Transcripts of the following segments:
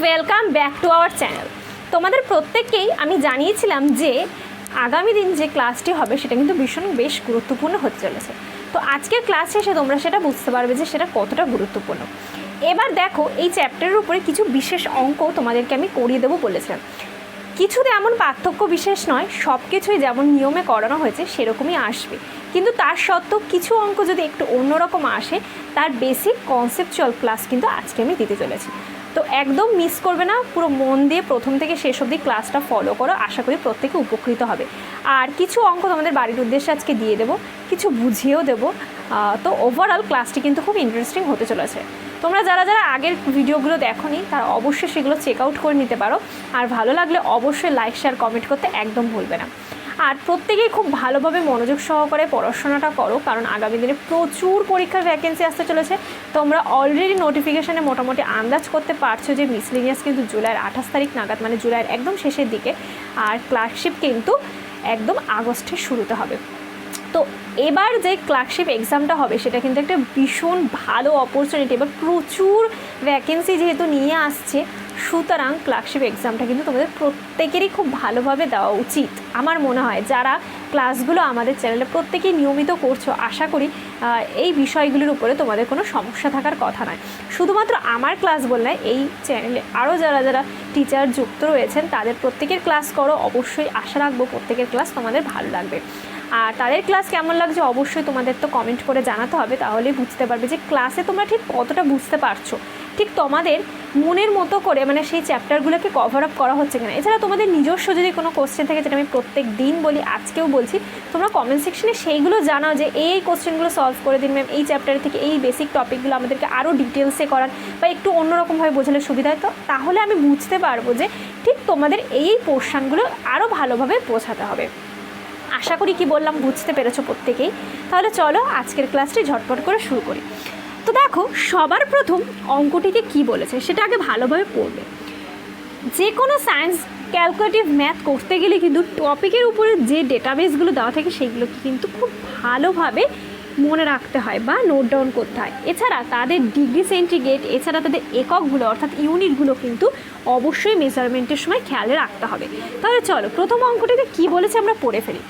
Welcome back to our channel তোমাদের প্রত্যেককেই আমি জানিয়েছিলাম যে আগামী দিন যে ক্লাসটি হবে, সেটা কিন্তু ভীষণ বেশ গুরুত্বপূর্ণ হতে চলেছে। তো আজকের ক্লাস শেষে তোমরা সেটা বুঝতে পারবে যে সেটা কতটা গুরুত্বপূর্ণ। এবার দেখো, এই চ্যাপ্টারের উপরে কিছু বিশেষ অঙ্ক তোমাদেরকে আমি করিয়ে দেবো বলেছিলাম। কিছুতে এমন পার্থক্য বিশেষ নয় সব কিছুই যেমন নিয়মে করানো হয়েছে, সেরকমই আসবে। কিন্তু তার সত্ত্বেও কিছু অঙ্ক যদি একটু অন্যরকম আসে, তার বেসিক কনসেপচুয়াল ক্লাস কিন্তু আজকে আমি দিতে চলেছি। তো একদম মিস করবে না, পুরো মন দিয়ে প্রথম থেকে শেষ অবধি ক্লাসটা ফলো করো, আশা করি প্রত্যেকে উপকৃত হবে। আর কিছু অঙ্ক তোমাদের বাড়ির উদ্দেশ্যে আজকে দিয়ে দেবো, কিছু বুঝিয়েও দেবো তো ওভারঅল ক্লাসটি কিন্তু খুব ইন্টারেস্টিং হতে চলেছে। তোমরা যারা যারা আগের ভিডিওগুলো দেখোনি, তারা অবশ্যই সেগুলো চেক আউট করে নিতে পারো। আর ভালো লাগলে অবশ্যই লাইক শেয়ার কমেন্ট করতে একদম ভুলবে না। আর প্রত্যেকেই খুব ভালোভাবে মনোযোগ সহকারে পড়াশোনাটা করো, কারণ আগামী দিনে প্রচুর পরীক্ষার ভ্যাকেন্সি আসতে চলেছে। তোমরা অলরেডি নোটিফিকেশানে মোটামুটি আন্দাজ করতে পারছ যে মিসলিনিয়াস কিন্তু জুলাইয়ের আঠাশ তারিখ নাগাদ মানে জুলাইয়ের একদম শেষের দিকে, আর ক্লার্কশিপ কিন্তু একদম আগস্টের শুরুতে হবে। তো এবার যে ক্লার্কশিপ এক্সামটা হবে, সেটা কিন্তু একটা ভীষণ ভালো অপরচুনিটি এবার প্রচুর ভ্যাকেন্সি যেহেতু নিয়ে আসছে সুতরাং ক্লার্কশিপ এক্সামটা কিন্তু তোমাদের প্রত্যেকেরই খুব ভালোভাবে দেওয়া উচিত। আমার মনে হয় যারা ক্লাসগুলো আমাদের চ্যানেলে প্রত্যেকেই নিয়মিত করছ, আশা করি এই বিষয়গুলির উপরে তোমাদের কোনো সমস্যা থাকার কথা নয়। শুধুমাত্র আমার ক্লাস বললে এই চ্যানেলে আরও যারা যারা টিচার যুক্ত রয়েছেন, তাদের প্রত্যেকের ক্লাস করো। অবশ্যই আশা রাখব প্রত্যেকের ক্লাস তোমাদের ভালো লাগবে। আর তাদের ক্লাস কেমন লাগছে অবশ্যই তোমাদের তো কমেন্ট করে জানাতে হবে, তাহলেই বুঝতে পারবে যে ক্লাসে তোমরা ঠিক কতটা বুঝতে পারছ। ঠিক তোমাদের মনের মতো করে মানে সেই চ্যাপ্টারগুলোকে কভার আপ করা হচ্ছে কিনা? এছাড়া তোমাদের নিজস্ব যদি কোনো কোশ্চেন থাকে, যেটা আমি প্রত্যেক দিন বলি, আজকেও বলছি, তোমরা কমেন্ট সেকশনে সেইগুলো জানাও যে এই কোশ্চেনগুলো সলভ করে দিন ম্যাম এই চ্যাপ্টার থেকে এই বেসিক টপিকগুলো আমাদেরকে আরও ডিটেলসে করান বা একটু অন্যরকমভাবে বোঝালে সুবিধা হয়। তো তাহলে আমি বুঝতে পারব যে ঠিক তোমাদের এই পোর্শনগুলো আরও ভালোভাবে বোঝাতে হবে। আশা করি কি বললাম, বুঝতে পেরেছ প্রত্যেকেই। তাহলে চলো আজকের ক্লাসটি ঝটপট করে শুরু করি। তো দেখো, সবার প্রথম অঙ্কটিতে কি বলেছে সেটা আগে ভালোভাবে পড়বে। যে কোনো সায়েন্স ক্যালকুলেটিভ ম্যাথ করতে গেলে কিন্তু টপিকের উপরে যে ডেটাবেসগুলো দেওয়া থাকে সেগুলোকে কিন্তু খুব ভালোভাবে মনে রাখতে হয় বা নোট ডাউন করতে হয়। এছাড়া তাদের ডিগ্রি সেন্টিগ্রেড এছাড়া তাদের এককগুলো অর্থাৎ ইউনিটগুলো কিন্তু অবশ্যই মেজারমেন্টের সময় খেয়ালে রাখতে হবে। তাহলে চলো, প্রথম অঙ্কটিতে কি বলেছে আমরা পড়ে ফেলি।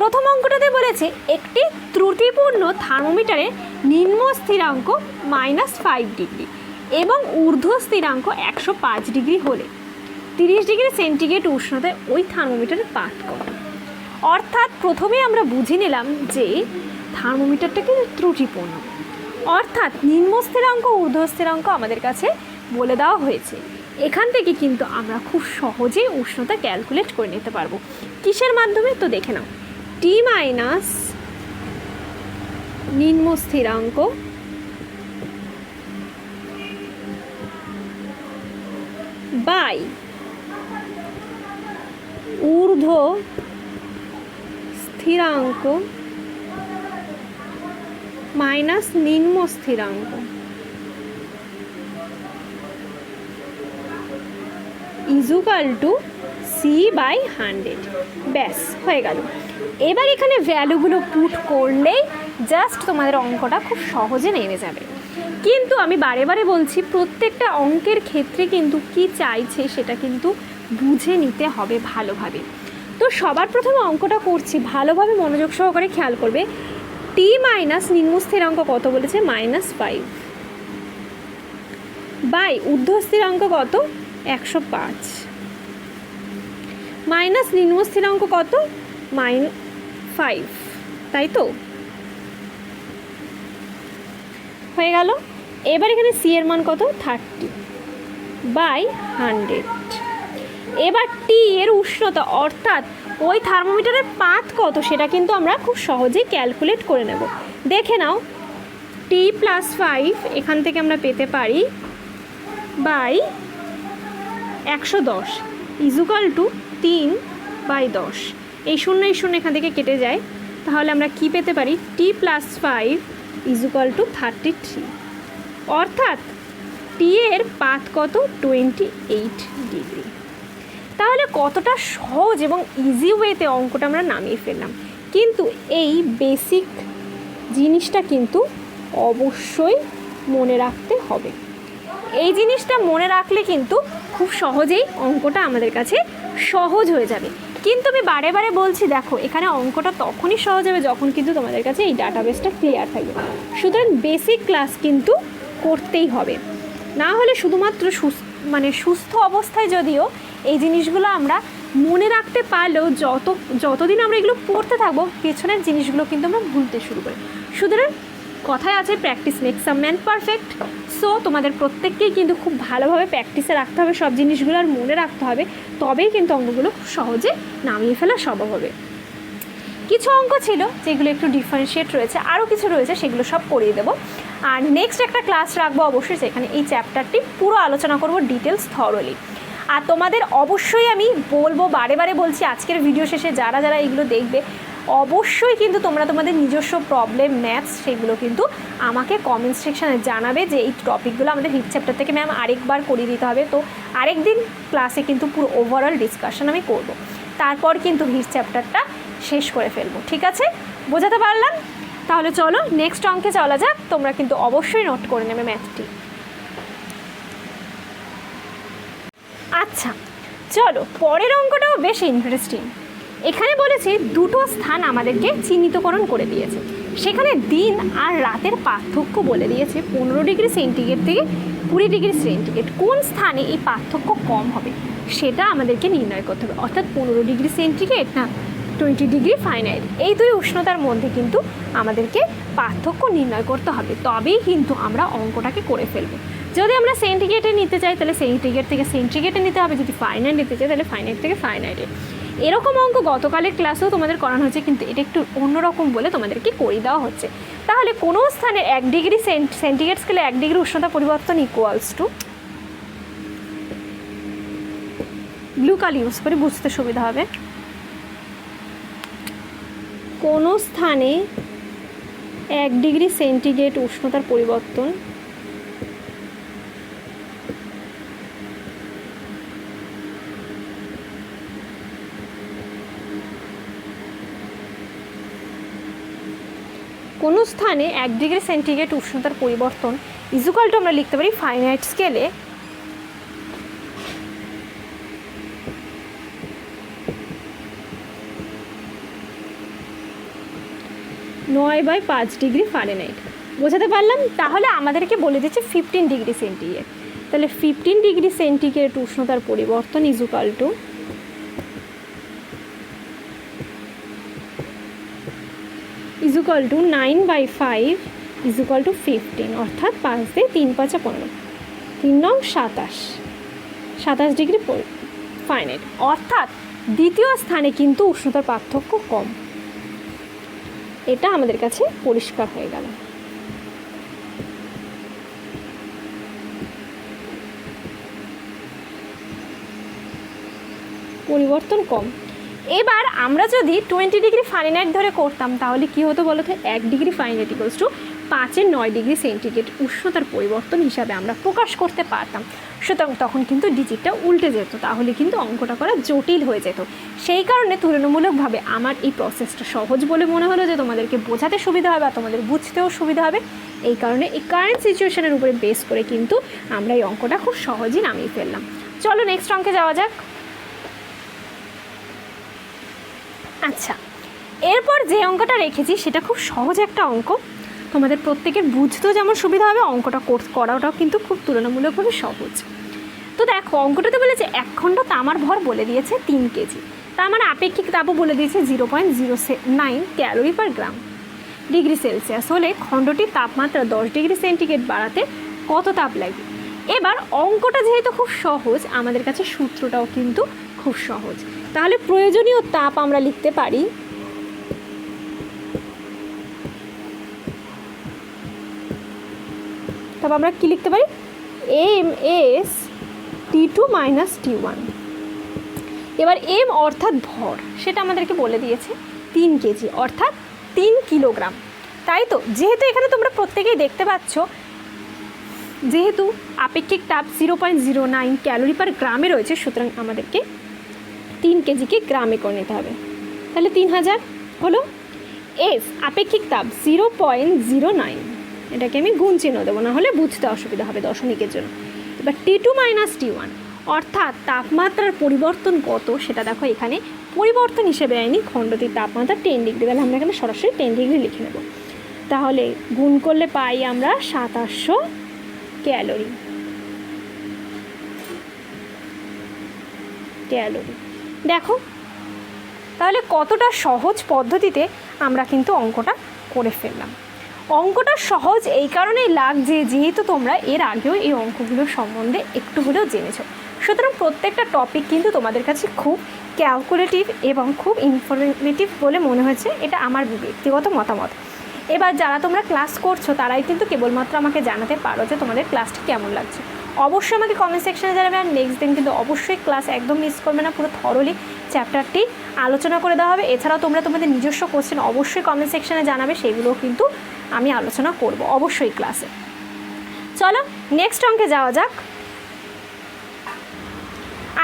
প্রথম অঙ্কটাতে বলেছে, একটি ত্রুটিপূর্ণ থার্মোমিটারে নিম্ন স্থিরাঙ্ক মাইনাস ফাইভ ডিগ্রি এবং ঊর্ধ্ব স্থিরাঙ্ক একশো পাঁচ ডিগ্রি হলে তিরিশ ডিগ্রি সেন্টিগ্রেড উষ্ণতায় ওই থার্মোমিটারের পাঠ কত অর্থাৎ প্রথমে আমরা বুঝে নিলাম যে থার্মোমিটারটা কিন্তু ত্রুটিপূর্ণ। অর্থাৎ নিম্ন স্থিরাঙ্ক ঊর্ধ্ব স্থিরাঙ্ক আমাদের কাছে বলে দেওয়া হয়েছে। এখান থেকে কিন্তু আমরা খুব সহজেই উষ্ণতা ক্যালকুলেট করে নিতে পারব। কিসের মাধ্যমে? তো দেখে নাও। টি মাইনাস নিম্ন স্থিরাঙ্ক। বাই। ঊর্ধ্ব স্থিরাঙ্ক মাইনাস নিম্ন স্থিরাঙ্ক। Equal to C by hundred. ব্যাস, হয়ে গেল। এবার এখানে ভ্যালুগুলো পুট করলেই জাস্ট তোমাদের অঙ্কটা খুব সহজে নেমে যাবে। কিন্তু আমি বারে বারে বলছি, প্রত্যেকটা অঙ্কের ক্ষেত্রে কিন্তু কি চাইছে সেটা কিন্তু বুঝে নিতে হবে ভালোভাবে। তো সবার প্রথমে অঙ্কটা করছি, ভালোভাবে মনোযোগ সহকারে খেয়াল করবে টি মাইনাস নিম্ন স্থিরাঙ্ক কত বলেছে? মাইনাস ফাইভ বাই ঊর্ধ্ব স্থিরাঙ্ক কত? একশো পাঁচ। মাইনাস নিম্ন স্থিরাঙ্ক কত? মাইন ফাইভ তাই তো? হয়ে গেল। এবার এখানে সি এর মান কত? থার্টি বাই হান্ড্রেড এবার টি এর উষ্ণতা, অর্থাৎ ওই থার্মোমিটারের পাত কত সেটা কিন্তু আমরা খুব সহজেই ক্যালকুলেট করে নেব। দেখে নাও টি প্লাস ফাইভ এখান থেকে আমরা পেতে পারি বাই একশো দশ ইজুকাল টু তিন বাই দশ। এই শূন্য এই শূন্য এখান থেকে কেটে যায়। তাহলে আমরা কি পেতে পারি? T plus five equal to thirty three অর্থাৎ টি এর পাত কত? টোয়েন্টি এইট ডিগ্রি তাহলে কতটা সহজ এবং ইজি ওয়েতে অঙ্কটা আমরা নামিয়ে ফেললাম। কিন্তু এই বেসিক জিনিসটা কিন্তু অবশ্যই মনে রাখতে হবে। এই জিনিসটা মনে রাখলে কিন্তু খুব সহজেই অঙ্কটা আমাদের কাছে সহজ হয়ে যাবে। কিন্তু আমি বারে বারে বলছি, দেখো, এখানে অঙ্কটা তখনই সহজ হবে যখন কিন্তু তোমাদের কাছে এই ডাটাবেসটা ক্লিয়ার থাকবে। সুতরাং বেসিক ক্লাস কিন্তু করতেই হবে। না হলে শুধুমাত্র মানে সুস্থ অবস্থায় যদিও এই জিনিসগুলো আমরা মনে রাখতে পারলেও যত, যতদিন আমরা এগুলো পড়তে থাকব, পেছনের জিনিসগুলো কিন্তু আমরা ভুলতে শুরু করি। সুতরাং কথায় আছে practice makes a man perfect so তোমাদের প্রত্যেককেই কিন্তু খুব ভালোভাবে প্র্যাকটিসে রাখতে হবে, সব জিনিসগুলো আর মনে রাখতে হবে। তবেই কিন্তু অঙ্কগুলো খুব সহজে নামিয়ে ফেলা সম্ভব হবে। কিছু অঙ্ক ছিল যেগুলো একটু ডিফারেন্সিয়েট রয়েছে আরও কিছু রয়েছে সেগুলো সব করিয়ে দেবো। আর নেক্সট একটা ক্লাস রাখব অবশ্যই সেখানে এই চ্যাপ্টারটি পুরো আলোচনা করব ডিটেলস থরলি আর তোমাদের অবশ্যই আমি বলব, বারে বারে বলছি, আজকের ভিডিও শেষে যারা যারা এগুলো দেখবে অবশ্যই কিন্তু তোমরা তোমাদের নিজস্ব প্রবলেম ম্যাথস সেগুলো কিন্তু আমাকে কমেন্ট সেকশানে জানাবে যে এই টপিকগুলো আমাদের হিট চ্যাপ্টার থেকে ম্যাম আরেকবার করিয়ে দিতে হবে। তো আরেকদিন ক্লাসে কিন্তু পুরো ওভারঅল ডিসকাশন আমি করব। তারপর কিন্তু হিট চ্যাপ্টারটা শেষ করে ফেলব, ঠিক আছে? বোঝাতে পারলাম? তাহলে চলো নেক্সট অঙ্কে চলা যাক। তোমরা কিন্তু অবশ্যই নোট করে নেবে ম্যাথটি আচ্ছা চলো পরের অঙ্কটাও বেশ ইন্টারেস্টিং এখানে বলেছে দুটো স্থান আমাদেরকে চিহ্নিতকরণ করে দিয়েছে। সেখানে দিন আর রাতের পার্থক্য বলে দিয়েছে পনেরো ডিগ্রি সেন্টিগ্রেড থেকে কুড়ি ডিগ্রি সেন্টিগ্রেড। কোন স্থানে এই পার্থক্য কম হবে সেটা আমাদেরকে নির্ণয় করতে হবে। অর্থাৎ পনেরো ডিগ্রি সেন্টিগ্রেড না, টোয়েন্টি ডিগ্রি ফাইনাইট। এই দুই উষ্ণতার মধ্যে কিন্তু আমাদেরকে পার্থক্য নির্ণয় করতে হবে। তবেই কিন্তু আমরা অঙ্কটাকে করে ফেলব। যদি আমরা সেন্টিগ্রেটে নিতে চাই তাহলে সেন্টিগ্রেড থেকে সেন্টিগ্রেটে নিতে হবে। যদি ফাইনাইট নিতে চাই তাহলে ফাইনাইট থেকে ফাইনাইটে। এরকম অঙ্ক গতকালের ক্লাসেও তোমাদের করানো হচ্ছে কিন্তু এটা একটু অন্যরকম বলে তোমাদেরকে করে দেওয়া হচ্ছে। তাহলে কোনো স্থানে এক ডিগ্রি সেন্টিগ্রেড স্কেলে এক ডিগ্রি উষ্ণতা পরিবর্তন ইকুয়ালস টু ব্লু কাল ইউজ করে বুঝতে সুবিধা হবে। কোনো স্থানে এক ডিগ্রি সেন্টিগ্রেড উষ্ণতার পরিবর্তন কোনো স্থানে এক ডিগ্রি সেন্টিগ্রেড উষ্ণতার পরিবর্তন ইজুকালটা আমরা লিখতে পারি ফাইনাইট স্কেলে নয় বাই পাঁচ ডিগ্রি ফারেনহাইট বোঝাতে পারলাম? তাহলে আমাদেরকে বলে দিচ্ছে ফিফটিন ডিগ্রি সেন্টিগ্রেড। তাহলে ফিফটিন ডিগ্রি সেন্টিগ্রেড উষ্ণতার পরিবর্তন equal to equal to nine by five equal to fifteen অর্থাৎ পাঁচ দিয়ে তিন পাঁচা পনেরো। তিন নং সাতাশ। সাতাশ ডিগ্রি ফাইনাইট অর্থাৎ দ্বিতীয় স্থানে কিন্তু উষ্ণতার পার্থক্য কম। এটা আমাদের কাছে পরিষ্কার হয়ে গেল। পরিবর্তন কম। এবার আমরা যদি টোয়েন্টি ডিগ্রি ফারেনহাইট ধরে করতাম, তাহলে কি হতো বলো তো এক ডিগ্রি ফারেনহাইট ইকুয়ালস টু পাঁচের নয় ডিগ্রি সেন্টিগ্রেড উষ্ণতার পরিবর্তন হিসাবে আমরা প্রকাশ করতে পারতাম। সুতরাং তখন কিন্তু ডিজিটটা উল্টে যেত, তাহলে কিন্তু অঙ্কটা করা জটিল হয়ে যেত। সেই কারণে তুলনামূলকভাবে আমার এই প্রসেসটা সহজ বলে মনে হলো যে তোমাদেরকে বোঝাতে সুবিধা হবে আর তোমাদের বুঝতেও সুবিধা হবে। এই কারণে এই কারেন্ট সিচুয়েশনের উপরে বেস করে কিন্তু আমরা এই অঙ্কটা খুব সহজেই নামিয়ে ফেললাম। চলো নেক্সট অঙ্কে যাওয়া যাক। আচ্ছা এরপর যে অঙ্কটা রেখেছি সেটা খুব সহজ একটা অঙ্ক। তোমাদের প্রত্যেকের বুঝতেও যেমন সুবিধা হবে, অঙ্কটা কোর্স করাটাও কিন্তু খুব তুলনামূলকভাবে সহজ। তো দেখো, অঙ্কটাতে বলেছে এক খণ্ড তামার ভর বলে দিয়েছে তিন কেজি। তার মানে আপেক্ষিক তাপও বলে দিয়েছে zero point zero nine calorie per gram. Degree Celsius হলে খণ্ডটির তাপমাত্রা দশ ডিগ্রি সেন্টিগ্রেড বাড়াতে কত তাপ লাগবে এবার অঙ্কটা যেহেতু খুব সহজ, আমাদের কাছে সূত্রটাও কিন্তু খুব সহজ। তাহলে প্রয়োজনীয় তাপ আমরা লিখতে পারি। তারপর আমরা কী লিখতে পারি? M S T two minus T one এবার এম অর্থাৎ ভর, সেটা আমাদেরকে বলে দিয়েছে তিন কেজি, অর্থাৎ তিন কিলোগ্রাম। তাই তো? যেহেতু এখানে তোমরা প্রত্যেকেই দেখতে পাচ্ছ, যেহেতু আপেক্ষিক তাপ zero point zero nine calorie per গ্রামে রয়েছে, সুতরাং আমাদেরকে তিন কেজিকে গ্রামে করে নিতে হবে। তাহলে তিন হাজার হলো এস, আপেক্ষিক তাপ জিরো পয়েন্ট জিরো নাইন। এটাকে আমি গুণ চিহ্ন দেবো, না হলে বুঝতে অসুবিধা হবে দশমিকের জন্য। এবার T two minus T one, অর্থাৎ তাপমাত্রার পরিবর্তন কত সেটা দেখো এখানে। পরিবর্তন হিসেবে আইনি খণ্ডটির তাপমাত্রা টেন ডিগ্রি, তাহলে আমরা এখানে সরাসরি টেন ডিগ্রি লিখে নেব। তাহলে গুণ করলে পাই আমরা সাতাশশো ক্যালোরি। ক্যালোরি। দেখো। তাহলে কতটা সহজ পদ্ধতিতে আমরা কিন্তু অঙ্কটা করে ফেললাম। অঙ্কটা সহজ এই কারণেই লাগছে যেহেতু তোমরা এর আগেও এই অঙ্কগুলোর সম্বন্ধে একটু হলেও জেনেছো। সুতরাং প্রত্যেকটা টপিক কিন্তু তোমাদের কাছে খুব ক্যালকুলেটিভ এবং খুব ইনফরমেটিভ বলে মনে হয়েছে, এটা আমার ব্যক্তিগত মতামত। এবার যারা তোমরা ক্লাস করছ, তারাই কিন্তু কেবলমাত্র আমাকে জানাতে পারো যে তোমাদের ক্লাসটি কেমন লাগছে। অবশ্যই আমাকে কমেন্ট সেকশনে জানাবে আর নেক্সট দিন কিন্তু অবশ্যই ক্লাস একদম মিস করবে না, পুরো থরলি চ্যাপ্টারটি আলোচনা করে দেওয়া হবে। এছাড়াও তোমরা তোমাদের নিজস্ব কোশ্চেন অবশ্যই কমেন্ট সেকশনে জানাবে সেইগুলোও কিন্তু আমি আলোচনা করব অবশ্যই ক্লাসে চলো নেক্সট অঙ্কে যাওয়া যাক।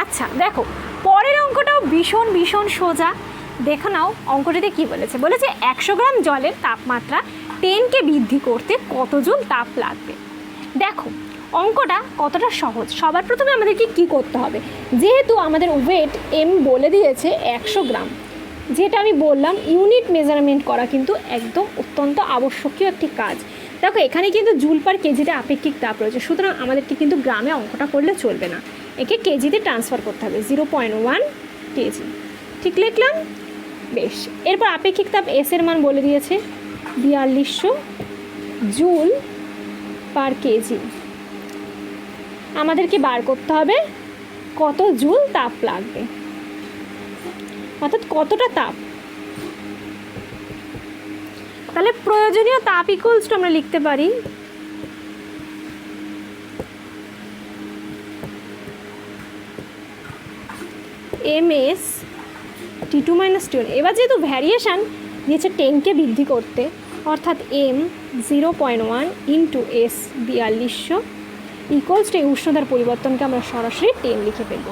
আচ্ছা দেখো, পরের অঙ্কটাও ভীষণ ভীষণ সোজা। দেখো নাও অঙ্কটিতে কি বলেছে। বলেছে একশো গ্রাম জলের তাপমাত্রা টেনকে বৃদ্ধি করতে কত তাপ লাগবে? দেখো অঙ্কটা কতটা সহজ? সবার প্রথমে আমাদেরকে কি করতে হবে? যেহেতু আমাদের ওয়েট এম বলে দিয়েছে একশো গ্রাম, যেটা আমি বললাম ইউনিট মেজারমেন্ট করা কিন্তু একদম অত্যন্ত আবশ্যকীয় একটি কাজ। দেখো, এখানে কিন্তু জুল পার কেজিতে আপেক্ষিক তাপ রয়েছে, সুতরাং আমাদেরকে কিন্তু গ্রামে অঙ্কটা করলে চলবে না। একে কেজিতে ট্রান্সফার করতে হবে জিরো পয়েন্ট ওয়ান কেজি ঠিক লিখলাম? বেশ। এরপর আপেক্ষিক তাপ এস এর মান বলে দিয়েছে বিয়াল্লিশশো জুল পার কেজি আমাদেরকে বার করতে হবে। কত জুল তাপ লাগবে। অর্থাৎ কতটা তাপ? তাহলে প্রয়োজনীয় তাপ ইকুয়ালস আমরা লিখতে পারি। M S T two minus T এবার যেহেতু ভ্যারিয়েশান দিয়েছে টেনকে বৃদ্ধি করতে। অর্থাৎ M zero point one into S বিয়াল্লিশশো। ইকুয়ালস টু এই উষ্ণতার পরিবর্তনকে আমরা সরাসরি টেন লিখে ফেলব।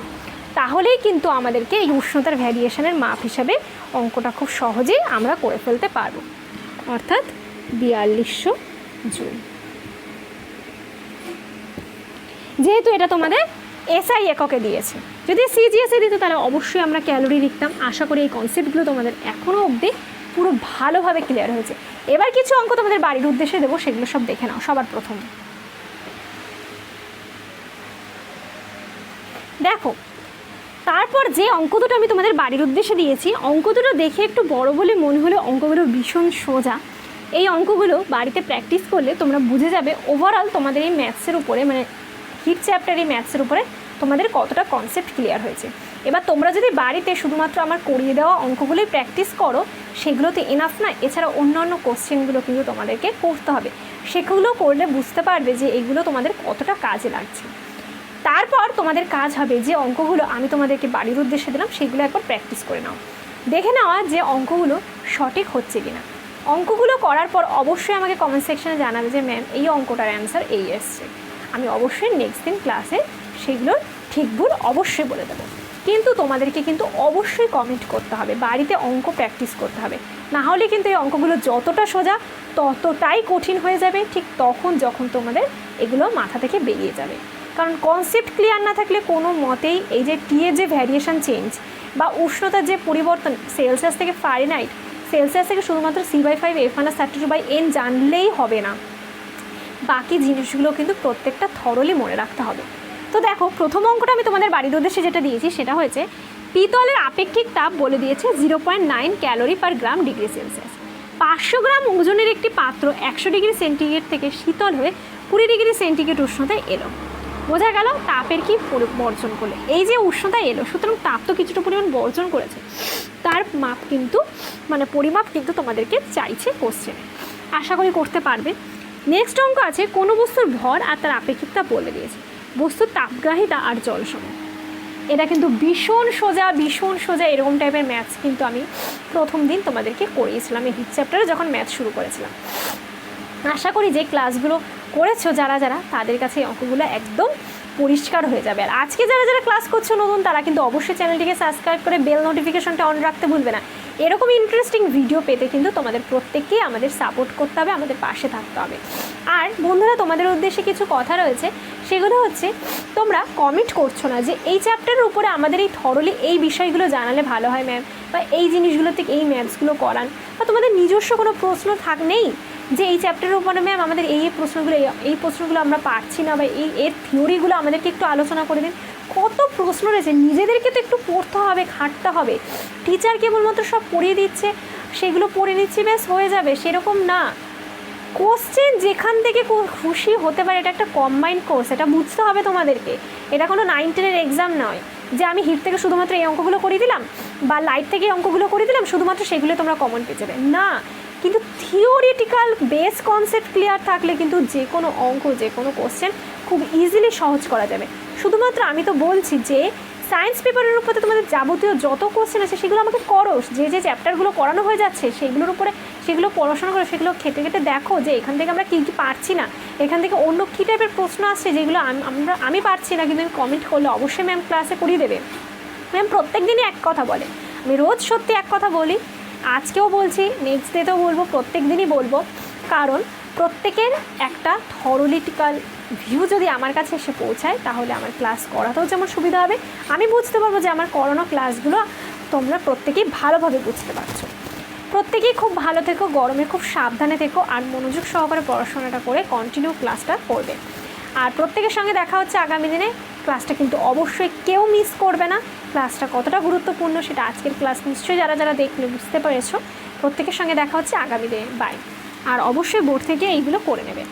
তাহলেই কিন্তু আমাদেরকে এই উষ্ণতার ভ্যারিয়েশনের মাপ হিসাবে অঙ্কটা খুব সহজেই আমরা করে ফেলতে পারব। অর্থাৎ বিয়াল্লিশশো জুল। যেহেতু এটা তোমাদের এসআই এককে দিয়েছে, যদি সিজিএসএ দিত তাহলে অবশ্যই আমরা ক্যালোরি লিখতাম। আশা করি এই কনসেপ্টগুলো তোমাদের এখনও অবধি পুরো ভালোভাবে ক্লিয়ার হয়েছে। এবার কিছু অঙ্ক তোমাদের বাড়ির উদ্দেশ্যে দেবো, সেগুলো সব দেখে নাও, সবার প্রথম। দেখো, তারপর যে অঙ্ক দুটো আমি তোমাদের বাড়ির উদ্দেশ্যে দিয়েছি, অঙ্ক দুটো দেখে একটু বড় বলে মনে হলে অঙ্কগুলো ভীষণ সোজা। এই অঙ্কগুলো বাড়িতে প্র্যাকটিস করলে তোমরা বুঝে যাবে ওভারঅল তোমাদের এই ম্যাথসের উপরে মানে হিট চ্যাপ্টার এই ম্যাথসের উপরে তোমাদের কতটা কনসেপ্ট ক্লিয়ার হয়েছে। এবার তোমরা যদি বাড়িতে শুধুমাত্র আমার করিয়ে দেওয়া অঙ্কগুলোই প্র্যাকটিস করো, সেগুলোতে এনাফ না, এছাড়া অন্য অন্য কোশ্চেনগুলো কিন্তু তোমাদেরকে করতে হবে। সেগুলো করলে বুঝতে পারবে যে এগুলো তোমাদের কতটা কাজে লাগছে। তারপর তোমাদের কাজ হবে যে অঙ্কগুলো আমি তোমাদেরকে বাড়ির উদ্দেশ্যে দিলাম, সেগুলো একবার প্র্যাকটিস করে নাও। দেখে নেওয়া যে অঙ্কগুলো সঠিক হচ্ছে কিনা। অঙ্কগুলো করার পর অবশ্যই আমাকে কমেন্ট সেকশনে জানাবে যে ম্যাম এই অঙ্কটার অ্যান্সার এই এসছে। আমি অবশ্যই নেক্সট দিন ক্লাসে সেগুলোর ঠিক ভুল অবশ্যই বলে দেবো। কিন্তু তোমাদেরকে কিন্তু অবশ্যই কমেন্ট করতে হবে, বাড়িতে অঙ্ক প্র্যাকটিস করতে হবে। না হলে কিন্তু এই অঙ্কগুলো যতটা সোজা, ততটাই কঠিন হয়ে যাবে, ঠিক তখন যখন তোমাদের এগুলো মাথা থেকে বেরিয়ে যাবে। কারণ কনসেপ্ট ক্লিয়ার না থাকলে কোনো মতেই এই যে টি যে ভ্যারিয়েশন চেঞ্জ বা উষ্ণতার যে পরিবর্তন সেলসিয়াস থেকে ফারেনহাইট সেলসিয়াস থেকে শুধুমাত্র C by five F minus thirty two by N জানলেই হবে না। বাকি জিনিসগুলো কিন্তু প্রত্যেকটা থরলি মনে রাখতে হবে। তো দেখো, প্রথম অঙ্কটা আমি তোমাদের বাড়ির উদ্দেশ্যে যেটা দিয়েছি সেটা হয়েছে, পিতলের আপেক্ষিক তাপ বলে দিয়েছে zero point nine calorie per gram degree Celsius পাঁচশো গ্রাম ওজনের একটি পাত্র একশো ডিগ্রি সেন্টিগ্রেড থেকে শীতল হয়ে কুড়ি ডিগ্রি সেন্টিগ্রেড উষ্ণতায় এলো। বোঝা গেল তাপের কি বর্জন করলে। এই যে উষ্ণতা এলো, সুতরাং তাপ তো কিছুটা পরিমাণ বর্জন করেছে। তার মাপ কিন্তু মানে পরিমাপ কিন্তু তোমাদেরকে চাইছে কোশ্চেনে আশা করি করতে পারবে। নেক্সট অঙ্ক আছে, কোনো বস্তুর ভর আর তার আপেক্ষিকতা বলে দিয়েছে। বস্তুর তাপগ্রাহিতা আর জল সম এটা কিন্তু ভীষণ সোজা ভীষণ সোজা এরকম টাইপের ম্যাথস কিন্তু আমি প্রথম দিন তোমাদেরকে করিয়েছিলাম। এই চ্যাপ্টারে যখন ম্যাথ শুরু করেছিলাম। আশা করি যে ক্লাসগুলো করেছ যারা যারা, তাদের কাছে অঙ্কগুলো একদম পরিষ্কার হয়ে যাবে। আর আজকে যারা যারা ক্লাস করছ নতুন, তারা কিন্তু অবশ্যই চ্যানেলটিকে সাবস্ক্রাইব করে বেল নোটিফিকেশনটা অন রাখতে ভুলবে না। এরকম ইন্টারেস্টিং ভিডিও পেতে কিন্তু তোমাদের প্রত্যেককেই আমাদের সাপোর্ট করতে হবে, আমাদের পাশে থাকতে হবে। আর বন্ধুরা, তোমাদের উদ্দেশ্যে কিছু কথা রয়েছে, সেগুলো হচ্ছে তোমরা কমেন্ট করছ না যে এই চ্যাপ্টারের উপরে আমাদের এই থরলি এই বিষয়গুলো জানালে ভালো হয় ম্যাম বা এই জিনিসগুলো থেকে এই ম্যাথসগুলো করান, বা তোমাদের নিজস্ব কোনো প্রশ্ন থাক নেই যে এই চ্যাপ্টারের উপরে ম্যাম আমাদের এই এই প্রশ্নগুলো, এই- প্রশ্নগুলো আমরা পারছি না বা এই, এর থিওরিগুলো আমাদেরকে একটু আলোচনা করে দিন। কত প্রশ্ন রয়েছে, নিজেদেরকে তো একটু পড়তে হবে, খাটতে হবে। টিচার কেবলমাত্র সব পড়িয়ে দিচ্ছে, সেগুলো পড়ে নিচ্ছি, ব্যাস, হয়ে যাবে, সেরকম না। কোশ্চেন যেখান থেকে খুশি হতে পারে, এটা একটা কম্বাইন্ড কোর্স এটা বুঝতে হবে তোমাদেরকে। এটা কোনো নাইন টেনের এক্সাম নয়। যে আমি হিট থেকে শুধুমাত্র এই অঙ্কগুলো করে দিলাম, বা লাইট থেকে এই অঙ্কগুলো করে দিলাম, শুধুমাত্র সেগুলো তোমরা কমন পেয়ে যাবে। না কিন্তু থিওরিটিক্যাল বেস কনসেপ্ট ক্লিয়ার থাকলে কিন্তু যে কোনো অঙ্ক, যে কোনো কোশ্চেন খুব ইজিলি সহজ করা যাবে। শুধুমাত্র আমি তো বলছি যে সায়েন্স পেপারের উপরে তোমাদের যাবতীয় যত কোশ্চেন আছে, সেগুলো আমাকে করো। যে যে চ্যাপ্টারগুলো করানো হয়ে যাচ্ছে, সেগুলোর উপরে সেগুলো পড়াশোনা করো, সেগুলো খেটে খেটে দেখো যে এখান থেকে আমরা কী কী পারছি না। এখান থেকে অন্য কী টাইপের প্রশ্ন আসছে যেগুলো আমরা, আমি পারছি না, কিন্তু কমেন্ট করলে অবশ্যই ম্যাম ক্লাসে করিয়ে দেবে। ম্যাম প্রত্যেক দিনই এক কথা বলে। আমি রোজ সত্যি এক কথা বলি আজকেও বলছি নেক্সট ডেতেও বলব, প্রত্যেক দিনই বলব। কারণ প্রত্যেকের একটা থরলিটিক্যাল ভিউ যদি আমার কাছে এসে পৌঁছায়, তাহলে আমার ক্লাস করাতেও যেমন সুবিধা হবে। আমি বুঝতে পারব যে আমার করানো ক্লাসগুলো তোমরা প্রত্যেকেই ভালোভাবে বুঝতে পারছ। প্রত্যেকেই খুব ভালো থেকো, গরমে খুব সাবধানে থেকো, আর মনোযোগ সহকারে পড়াশোনাটা করে কন্টিনিউ ক্লাসটা করবে। আর প্রত্যেকের সঙ্গে দেখা হচ্ছে আগামী দিনে। ক্লাসটা কিন্তু অবশ্যই কেউ মিস করবে না। ক্লাসটা কতটা গুরুত্বপূর্ণ সেটা আজকের ক্লাস নিশ্চয়ই যারা যারা দেখলে বুঝতে পেরেছ। প্রত্যেকের সঙ্গে দেখা হচ্ছে আগামী দিনে। বাই। আর অবশ্যই বোর্ড থেকে এইগুলো করে নেবে।